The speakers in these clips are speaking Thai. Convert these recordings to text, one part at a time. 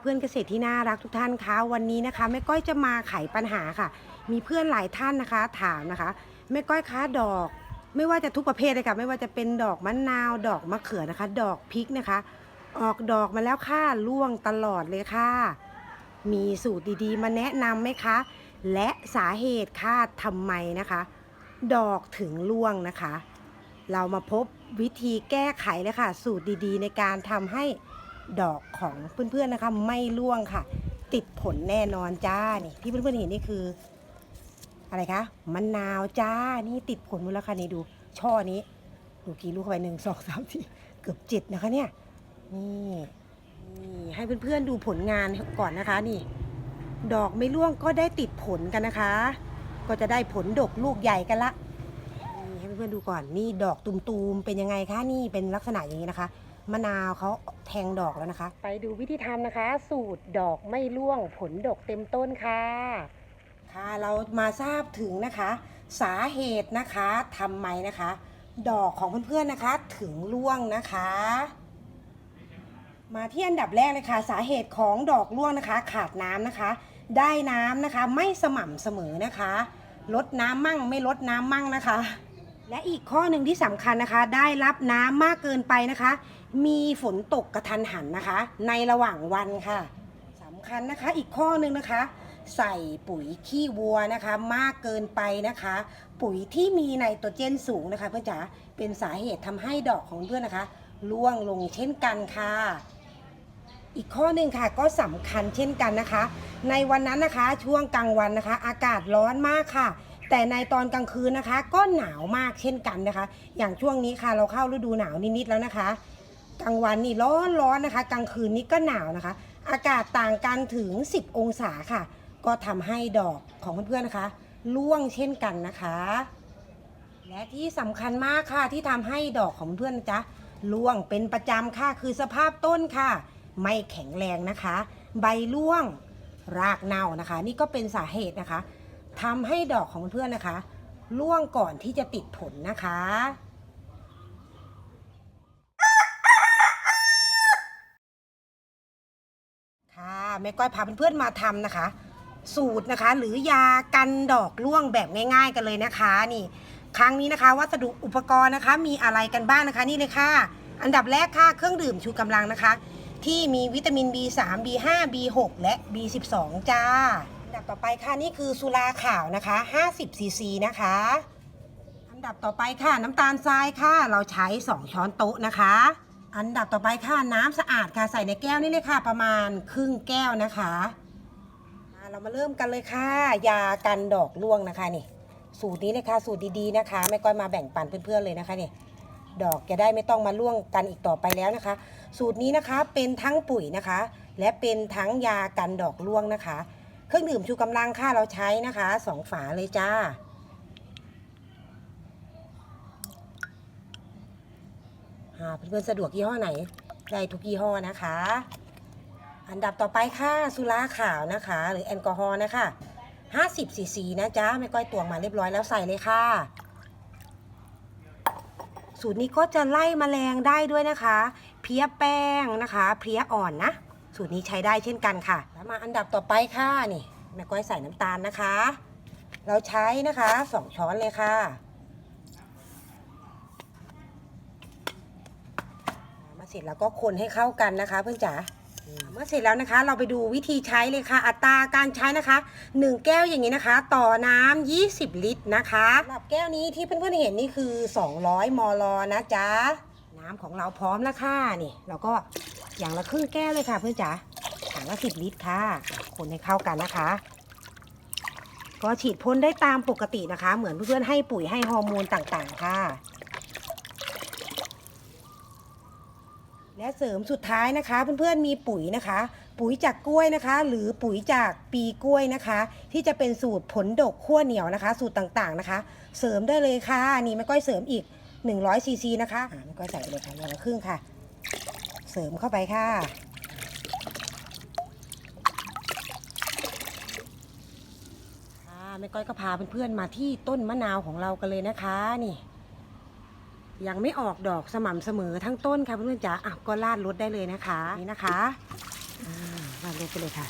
เพื่อนเกษตรที่น่ารักทุกท่านคะวันนี้นะคะแม่ก้อยจะมาไขปัญหาค่ะ มีเพื่อนหลายท่านนะคะ ถามนะคะแม่ก้อยคะดอก ไม่ว่าจะทุกประเภทเลยค่ะไม่ว่าจะเป็นดอกมะนาว ดอกมะเขือนะคะ ดอกพริกนะคะ ออกดอกมาแล้วค่ะร่วงตลอดเลยค่ะ มีสูตรดีๆ มาแนะนำไหมคะ และสาเหตุค่ะทำไมนะคะ ดอกถึงร่วงนะคะ เรามาพบวิธีแก้ไขเลยค่ะ สูตรดีๆ ในการทำให้ ดอกของเพื่อนๆนะคะ ไม่ร่วงค่ะ ติดผลแน่นอนจ้านี่ที่เพื่อนๆเห็นนี่คือ อะไรคะมะนนาวจ้านี่ติดผลหมดแล้วค่ะนี่ดูช่อนี้ดูกี่ลูกเข้าไปหนึ่งสองสามสี่เกือบเจ็ดนะคะเนี่ยนี่นี่ให้เพื่อนๆดูผลงานก่อนนะคะนี่ ดอกไม่ร่วงก็ได้ติดผลกันนะคะ ก็จะได้ผลดกลูกใหญ่กันละนี่ให้เพื่อนๆดูก่อนนี่ดอกตุมๆเป็นยังไงคะนี่เป็นลักษณะอย่างนี้นะคะ มะนาวเขาแทงดอกแล้วนะคะ ไปดูวิธีทำนะคะ สูตรดอกไม่ร่วงผลดกเต็มต้นค่ะค่ะเรามาทราบถึงนะคะ สาเหตุนะคะทำไมนะคะ ดอกของเพื่อนๆนะคะถึงร่วงนะคะ มาที่อันดับแรกเลยค่ะสาเหตุของดอกร่วงนะคะ ขาดน้ำนะคะ ได้น้ำนะคะไม่สม่ำเสมอนะคะลดน้ำมั่งไม่ลดน้ำมั่งนะคะ และอีกข้อหนึ่งที่สำคัญนะคะ ได้รับน้ำมากเกินไปนะคะ มีฝนตกกระทันหันนะคะ ในระหว่างวันค่ะสำคัญนะคะอีกข้อหนึ่งนะคะ ใส่ปุ๋ยขี้วัวนะคะ มากเกินไปนะคะ ปุ๋ยที่มีไนโตรเจนสูงนะคะ เพื่อนจ๋าเป็นสาเหตุทำให้ดอกของเพื่อนนะคะร่วงลงเช่นกันค่ะ อีกข้อหนึ่งค่ะก็สำคัญเช่นกันนะคะ ในวันนั้นนะคะช่วงกลางวันนะคะ อากาศร้อนมากค่ะ แต่ในตอนกลางคืนนะคะ ก็หนาวมากเช่นกันนะคะ อย่างช่วงนี้ค่ะเราเข้าฤดูหนาวนิดๆแล้วนะคะ กลางวันนี่ร้อนร้อนนะคะ กลางคืนนี้ก็หนาวนะคะ อากาศต่างกันถึง 10 องศาค่ะ ก็ทำให้ดอกของเพื่อนๆนะคะร่วงเช่นกันนะคะ และที่สำคัญมากค่ะที่ทำให้ดอกของเพื่อนๆจ๊ะร่วงเป็นประจำค่ะคือสภาพต้นค่ะ ไม่แข็งแรงนะคะ ใบร่วงรากเน่านะคะ นี่ก็เป็นสาเหตุนะคะ ทำให้ดอกของเพื่อนนะคะร่วงก่อนที่จะติดผลนะคะ ค่ะแม่ก้อยพาเพื่อนๆมาทำนะคะ สูตรนะคะ หรือยากันดอกร่วงแบบง่าย ๆ กันเลยนะคะนี่ ครั้งนี้นะคะวัสดุอุปกรณ์นะคะ มีอะไรกันบ้างนะคะนี่เลยค่ะ อันดับแรกค่ะเครื่องดื่มชูกำลังนะคะ ที่มีวิตามิน B3 B5 B6 และ B12 จ้าอันดับ ต่อไปค่ะนี่คือสุราขาวนะคะ 50ซีซีนะคะอันดับต่อไปค่ะน้ำตาลทรายค่ะ เราใช้ 2 ช้อนโต๊ะนะคะ อันดับต่อไปค่ะน้ำสะอาดค่ะใส่ในแก้วนี่เลยค่ะ ประมาณครึ่งแก้วนะคะอ่าเรามาเริ่มกันเลยค่ะ ยากันดอกร่วงนะคะนี่ สูตรนี้เลยค่ะสูตรดีๆนะคะแม่ก้อยมาแบ่งปันเพื่อนๆเลยนะคะนี่ดอกจะได้ไม่ต้องมาร่วงกันอีกต่อไปแล้วนะคะ สูตรนี้นะคะเป็นทั้งปุ๋ยนะคะ และเป็นทั้งยากันดอกร่วงนะคะ เครื่องดื่มชูกำลังค่ะเราใช้นะคะสองฝาเลยจ้าหาเพื่อนๆสะดวกยี่ห้อไหน ได้ทุกยี่ห้อนะคะ อันดับต่อไปค่ะสุราขาวนะคะ หรือแอลกอฮอล์นะคะ50ซีซีนะจ๊ะไม่ก้อยตวงมาเรียบร้อยแล้วใส่เลยค่ะ สูตรนี้ก็จะไล่แมลงได้ด้วยนะคะ เพี้ยแป้งนะคะ เพี้ยอ่อนนะ สูตรนี้ใช้ได้เช่นกันค่ะ แล้วมาอันดับต่อไปค่ะนี่แม่ก้อยใส่น้ำตาลนะคะ เราใช้นะคะสองช้อนเลยค่ะมาเสร็จแล้วก็คนให้เข้ากันนะคะเพื่อนจ๋าเมื่อเสร็จแล้วนะคะ เราไปดูวิธีใช้เลยค่ะ อัตราการใช้นะคะ 1 แก้วอย่างนี้นะคะ ต่อน้ำ20 ลิตรนะคะสำหรับแก้วนี้ที่เพื่อนๆเห็นนี่คือ 200 มลนะจ๊ะน้ำของเราพร้อมแล้วค่ะนี่เราก็ อย่างละครึ่งแก้วเลยค่ะเพื่อนจ๋าถังละ10ลิตรค่ะ คนให้เข้ากันนะคะ ก็ฉีดพ่นได้ตามปกตินะคะ เหมือนเพื่อนๆให้ปุ๋ยให้ฮอร์โมนต่างๆค่ะ และเสริมสุดท้ายนะคะ เพื่อนๆมีปุ๋ยนะคะ ปุ๋ยจากกล้วยนะคะ หรือปุ๋ยจากปีกล้วยนะคะ ที่จะเป็นสูตรผลดกขั้วเหนียวนะคะ สูตรต่างๆนะคะ เสริมได้เลยค่ะนี่แม่ก้อยเสริมอีก100ซีซีนะคะอ่าแม่ก้อยใส่ไปเลยค่ะอย่างละครึ่งค่ะ เสริมเข้าไปค่ะค่ะ แม่ก้อยก็พาเพื่อนๆมาที่ต้นมะนาวของเรากันเลยนะคะนี่ ยังไม่ออกดอกสม่ำเสมอทั้งต้นค่ะเพื่อนๆจ๋าอะก็ลาดรถได้เลยนะคะนี่นะคะอืมวาดรูปไปเลยค่ะ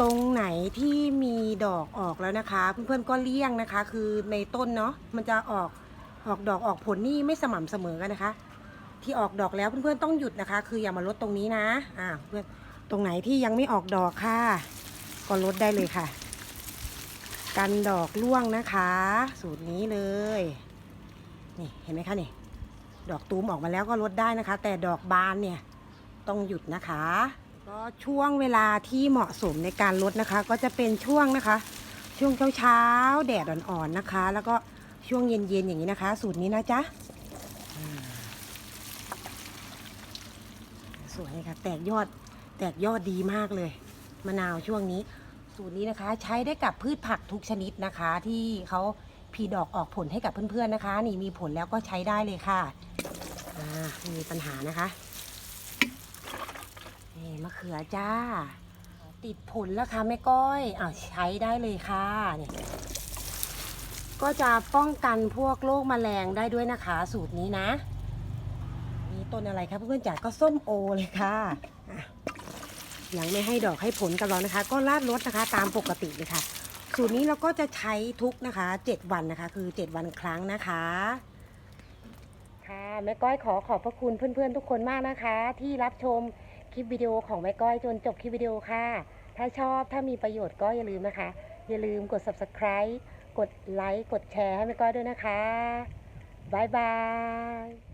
ตรงไหนที่มีดอกออกแล้วนะคะ เพื่อนๆก็เลี่ยงนะคะ คือในต้นเนาะมันจะออกออกดอกออกผลนี่ไม่สม่ำเสมอกันนะคะ ที่ออกดอกแล้วเพื่อนๆต้องหยุดนะคะ คืออย่ามาลดตรงนี้นะอ่าเพื่อนตรงไหนที่ยังไม่ออกดอกค่ะ ก็ลดได้เลยค่ะ กันดอกร่วงนะคะ สูตรนี้เลยนี่เห็นไหมคะนี่ดอกตูมออกมาแล้วก็ลดได้นะคะ แต่ดอกบานเนี่ยต้องหยุดนะคะ ก็ช่วงเวลาที่เหมาะสมในการลดนะคะ ก็จะเป็นช่วงนะคะ ช่วงเช้าๆแดดอ่อนๆนะคะ แล้วก็ช่วงเย็นๆอย่างนี้นะคะ สูตรนี้นะจ๊ะอืมส วยเลยค่ะ แตกยอดแตกยอดดีมากเลย มะนาวช่วงนี้ สูตรนี้นะคะ ใช้ได้กับพืชผักทุกชนิดนะคะ ที่เขาพีดอกออกผลให้กับเพื่อนๆนะคะ นี่มีผลแล้วก็ใช้ได้เลยค่ะมีปัญหานะคะนี่มะเขือจ้า ติดผลแล้วค่ะแม่ก้อยอ่าใช้ได้เลยค่ะเนี่ยก็จะป้องกันพวกโรคแมลงได้ด้วยนะคะ สูตรนี้นะ ต้นอะไรคะเพื่อนๆจ๋าก็ส้มโอเลยค่ะอะยังไม่ให้ดอกให้ผลกับเรานะคะ ก็ลาดรถนะคะ ตามปกติเลยค่ะ สูตรนี้เราก็จะใช้ทุกนะคะ 7 วันนะคะ คือ 7 วันครั้งนะคะ ค่ะแม่ก้อยขอขอบพระคุณเพื่อนๆ ทุกคนมากนะคะ ที่รับชมคลิปวิดีโอของแม่ก้อยจนจบคลิปวิดีโอค่ะ ถ้าชอบถ้ามีประโยชน์ก็อย่าลืมนะคะ อย่าลืมกด subscribe กดไลค์กดแชร์ให้แม่ก้อยด้วยนะคะบ๊ายบาย